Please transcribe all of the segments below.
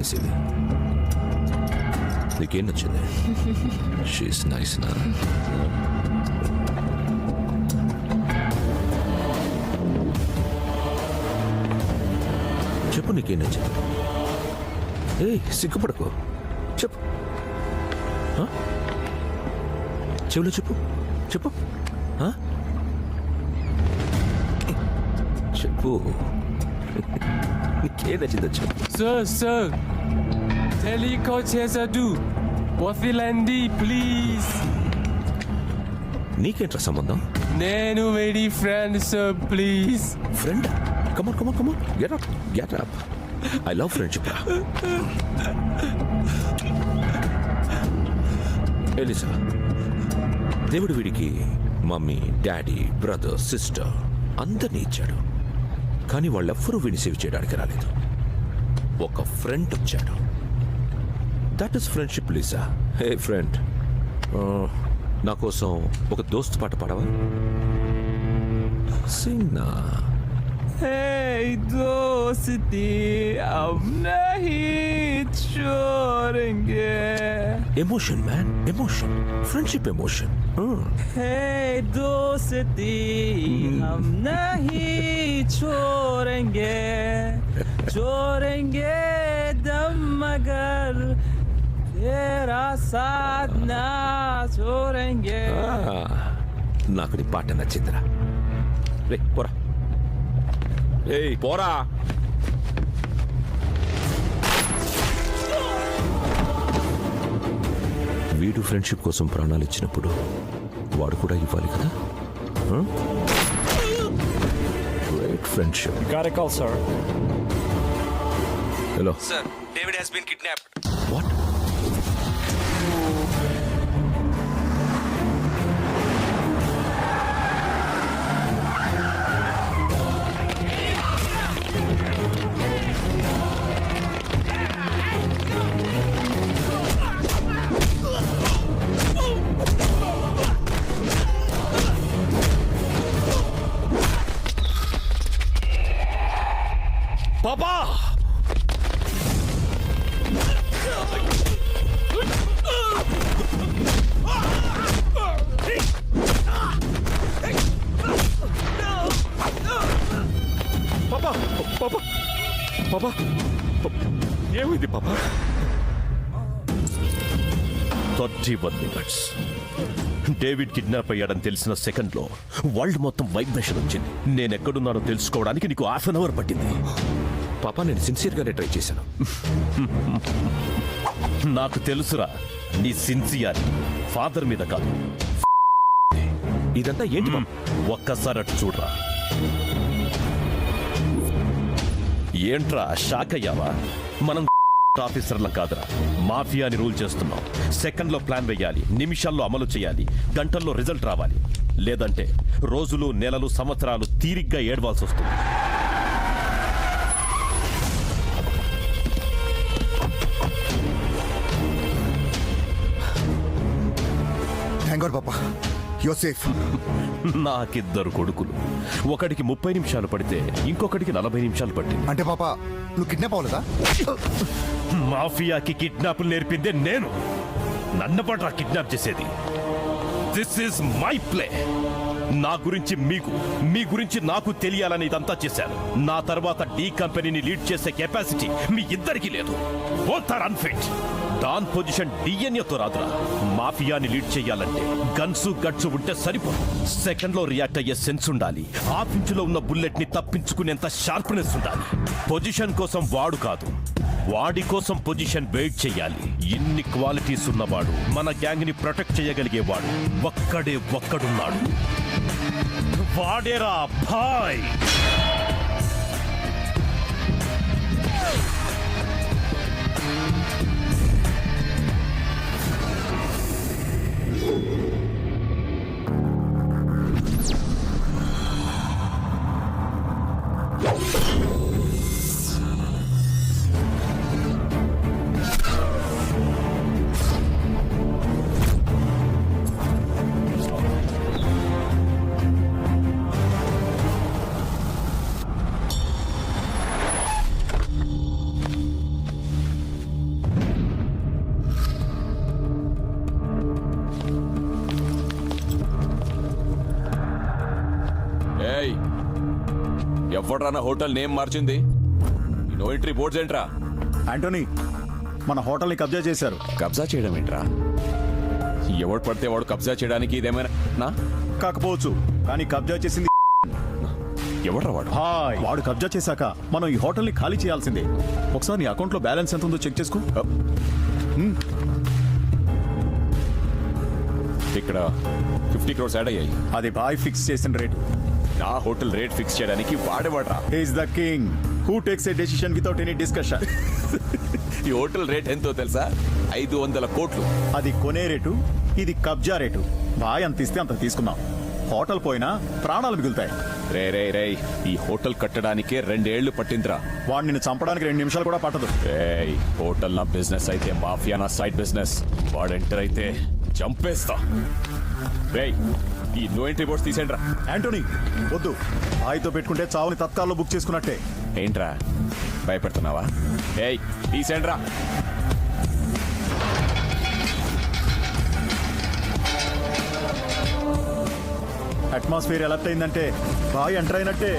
వేసేది నీకేం నచ్చింది షీస్ నైస్ నా చెప్పు నీకేం నచ్చింది ఏయ్ సిగ్గుపడకు చెప్పు? చెవులో చెప్పు చెప్పు? చెప్పు నీకేం నచ్చిందో చెప్పు Sir, sir. Helicopter వదిలండి ప్లీజ్ నీకేంట్రా సంబంధం? నేను very friend sir please friend come on come on come on get up get up I love friendship Elisa దేవుడు వీడికి మమ్మీ డాడీ బ్రదర్ సిస్టర్ అందరినీ ఇచ్చాడు. కానీ వాళ్ళెవ్వరూ వీడిని సేవ్ చేయడానికి రాలేదు. ఒక ఫ్రెండ్ వచ్చాడు that is friendship Lisa hey friend నా కోసం ఒక దోస్త్ పాట పాడవా సింగ్ నా Hey दोस्ती अब नहीं छोड़ेंगे emotion man emotion friendship emotion Hey दोस्ती हम नहीं छोड़ेंगे छोड़ेंगे दम मगर तेरा साथ ना छोड़ेंगे నాకు నీ పాట నచ్చిందిరా రే పోరా ఏయ్ పోరా వీడు ఫ్రెండ్షిప్ కోసం ప్రాణాలు ఇచ్చినప్పుడు వాడు కూడా ఇవ్వాలి కదా great friendship Got a call, sir. Hello. Sir, David has been kidnapped. What? Papa! పాపా పాపా పాపా ఏమైంది పాపా? Thirty one minutes. David kidnap అయ్యాడని తెలిసిన సెకండ్లో వరల్డ్ మొత్తం వైబ్రేషన్ వచ్చింది. నేను ఎక్కడున్నానో తెలుసుకోవడానికి నీకు హాఫ్ అన్ అవర్ పట్టింది. పాపా నేను సిన్సియర్గానే ట్రై చేశాను. నాకు తెలుసురా నీ సిన్సియర్ ఫాదర్ మీద కాదు. ఇదంతా ఏంటి ఒక్కసారి అటు చూడరా. ఏంట్రా షాక్ అయ్యావా? మనం ఆఫీసర్లం కాదురా. మాఫియాని రూల్ చేస్తున్నాం. సెకండ్లో ప్లాన్ వేయాలి నిమిషాల్లో అమలు చేయాలి గంటల్లో రిజల్ట్ రావాలి. లేదంటే రోజులు నెలలు సంవత్సరాలు తీరిగ్గా ఏడవాల్సి వస్తుంది థ్యాంక్ గాడ్ పాపా. యువర్ సేఫ్ నాకిద్దరు కొడుకులు. ఒకడికి ముప్పై నిమిషాలు పడితే ఇంకొకడికి నలభై నిమిషాలు పట్టింది. అంటే పాప నువ్వు కిడ్నాప్ అవ్వలేదా? మాఫియాకి కిడ్నాప్ నేర్పిందే నేను. నన్ను పట్రా కిడ్నాప్ చేసేది. దిస్ ఇస్ మై ప్లే నా గురించి మీకు మీ గురించి నాకు తెలియాలని ఇదంతా చేశాను నా తర్వాత డీ కంపెనీని లీడ్ చేసే కెపాసిటీ మీ ఇద్దరికి లేదు. Both are unfit don position డిఎన్ఏతో రాదురా. మాఫియాని లీడ్ చేయాలంటే గన్సు గట్స్ ఉంటే సరిపోదు సెకండ్లో రియాక్ట్ అయ్యే సెన్స్ ఉండాలి. ఆఫించులో ఉన్న బుల్లెట్ని తప్పించుకునేంత షార్ప్నెస్ ఉండాలి. పొజిషన్ కోసం వాడు కాదు. వాడి కోసం పొజిషన్ వెయిట్ చేయాలి. ఇన్ని క్వాలిటీస్ ఉన్నవాడు మన గ్యాంగ్ని ప్రొటెక్ట్ చేయగలిగేవాడు ఒక్కడే ఒక్కడున్నాడు. వాడేరా భాయ్ ఎవడ్రా నా హోటల్ నేమ్ మార్చింది? నో ఎంట్రీ బోర్డ్స్ ఏంట్రా? ఆంటోనీ మన హోటల్ని కబ్జా చేశారు. కబ్జా చేయడం ఏంట్రా? ఎవడు పడితే వాడు కబ్జా చేయడానికి ఇదేమైనా నా? కాకపోవచ్చు కానీ కబ్జా చేసింది ఎవడ్రా వాడు? హాయ్. వాడు కబ్జా చేశాక మనం ఈ హోటల్ని ఖాళీ చేయాల్సిందే. ఒకసారి నీ అకౌంట్లో బ్యాలెన్స్ ఎంత ఉందో చెక్ చేసుకో. ఇక్కడ ఫిఫ్టీ క్రోర్స్ యాడ్ అయ్యాయి. అది బాయ్ ఫిక్స్ చేసిన రేటు. నా హోటల్ రేట్ ఫిక్స్ చేయడానికి వాడేవాడ్రా. Is the king who takes a decision without any discussion ఈ హోటల్ రేట్ ఎంతో తెలుసా? ఐదు వందల కోట్లు. అది కొనే రేటు ఇది కబ్జా రేటు. బాయ్ అంత ఇస్తే అంత తీసుకుందాం. హోటల్ పోయినా ప్రాణాలు మిగులుతాయి. రే రే రే ఈ హోటల్ కట్టడానికే రెండేళ్ళు పట్టిందిరా. వాడు నిన్ను చంపడానికి రెండు నిమిషాలు కూడా పట్టదు. రేయ్ హోటల్ నా బిజినెస్ అయితే మాఫియా నా సైడ్ బిజినెస్. వాడు ఎంటర్ అయితే చంపేస్తా. రేయ్ ఈ నో ఎంట్రీ బోర్డ్స్ తీసేండ్రా యాంటోనీ వద్దు. బాయ్తో పెట్టుకుంటే చావుని తత్కాల్లో బుక్ చేసుకున్నట్టే. ఏంట్రా భయపెడుతున్నావా? ఏయ్ తీసేండ్రా అట్మాస్ఫియర్ ఎలర్ట్ అయిందంటే బాగా ఎంటర్ అయినట్టే.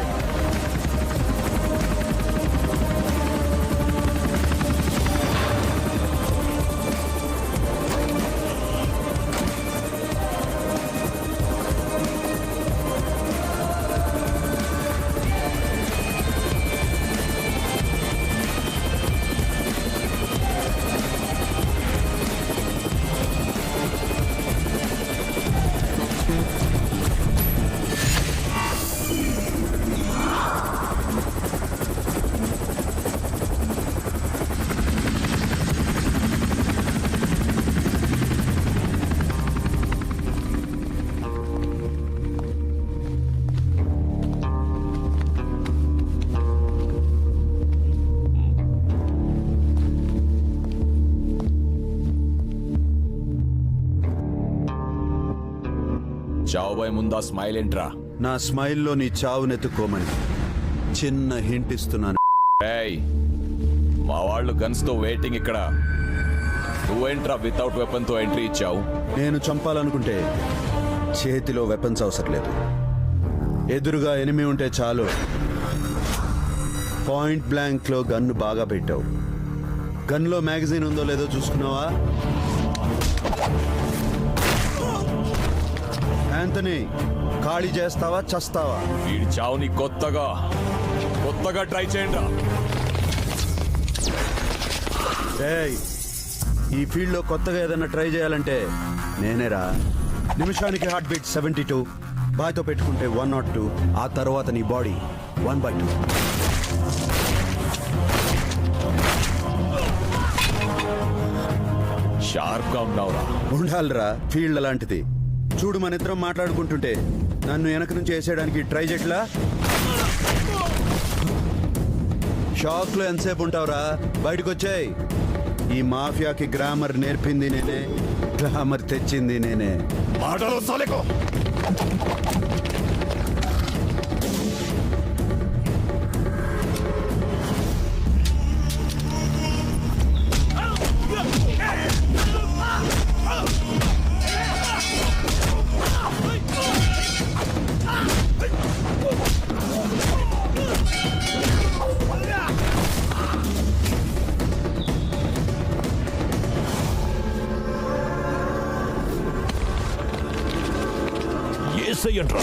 చావుబాయ్ ముందా స్మైల్ ఏంట్రా? నా స్మైల్లో నీ చావునెత్తుకోమని చిన్న హింట్ ఇస్తున్నాను. ఏయ్ మా వాళ్ళు గన్స్తో వెయిటింగ్ ఇక్కడ. నువ్వేంట్రా వితౌట్ వెపన్తో ఎంట్రీ ఇచ్చావు? నేను చంపాలనుకుంటే చేతిలో వెపన్స్ అవసరం లేదు. ఎదురుగా ఎనిమి ఉంటే చాలు. పాయింట్ బ్లాంక్లో గన్ను బాగా పెట్టావు. గన్లో మ్యాగజైన్ ఉందో లేదో చూసుకున్నావా? యాంతనీ ఖాళీ చేస్తావా చస్తావా? వీడి చావుని కొత్తగా కొత్తగా ట్రై చేయండిరా. ఏయ్ ఈ ఫీల్డ్లో కొత్తగా ఏదైనా ట్రై చేయాలంటే నేనేరా. నిమిషానికి హార్ట్ బీట్ సెవెంటీ టూ బాయ్తో పెట్టుకుంటే వన్ నాట్ టూ ఆ తర్వాత నీ బాడీ వన్ బై టూ. షార్ప్గా ఉన్నావురా. ఉండాలిరా ఫీల్డ్ అలాంటిది. చూడు మన ఇద్దరం మాట్లాడుకుంటుంటే నన్ను వెనక నుంచి వేసేయడానికి ట్రై చెట్లా షాక్లో ఎంతసేపు ఉంటావురా? బయటకు వచ్చాయి ఈ మాఫియాకి గ్రామర్ నేర్పింది నేనే గ్రామర్ తెచ్చింది నేనే. మాటలు సోలేకో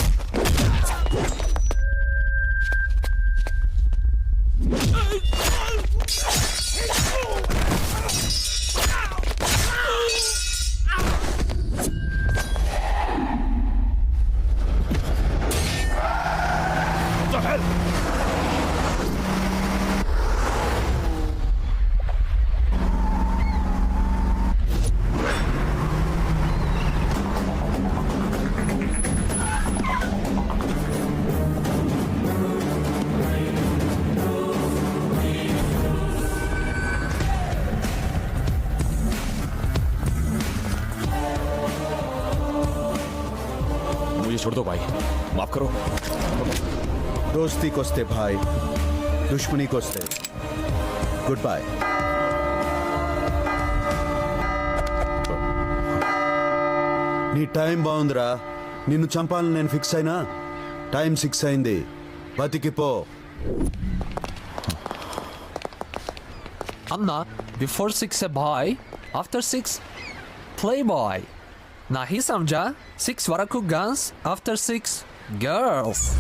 छोड़ दो भाई माफ करो దోస్తీకొస్తే భాయ్ దుష్మనీకొస్తే గుడ్ బాయ్ నీ టైం బాగుందిరా నిన్ను చంపాలని నేను ఫిక్స్ అయినా టైం సిక్స్ అయింది బతికిపో అన్న before six a boy after six play boy Nahisamja 6 Varaku guns, after 6 girls.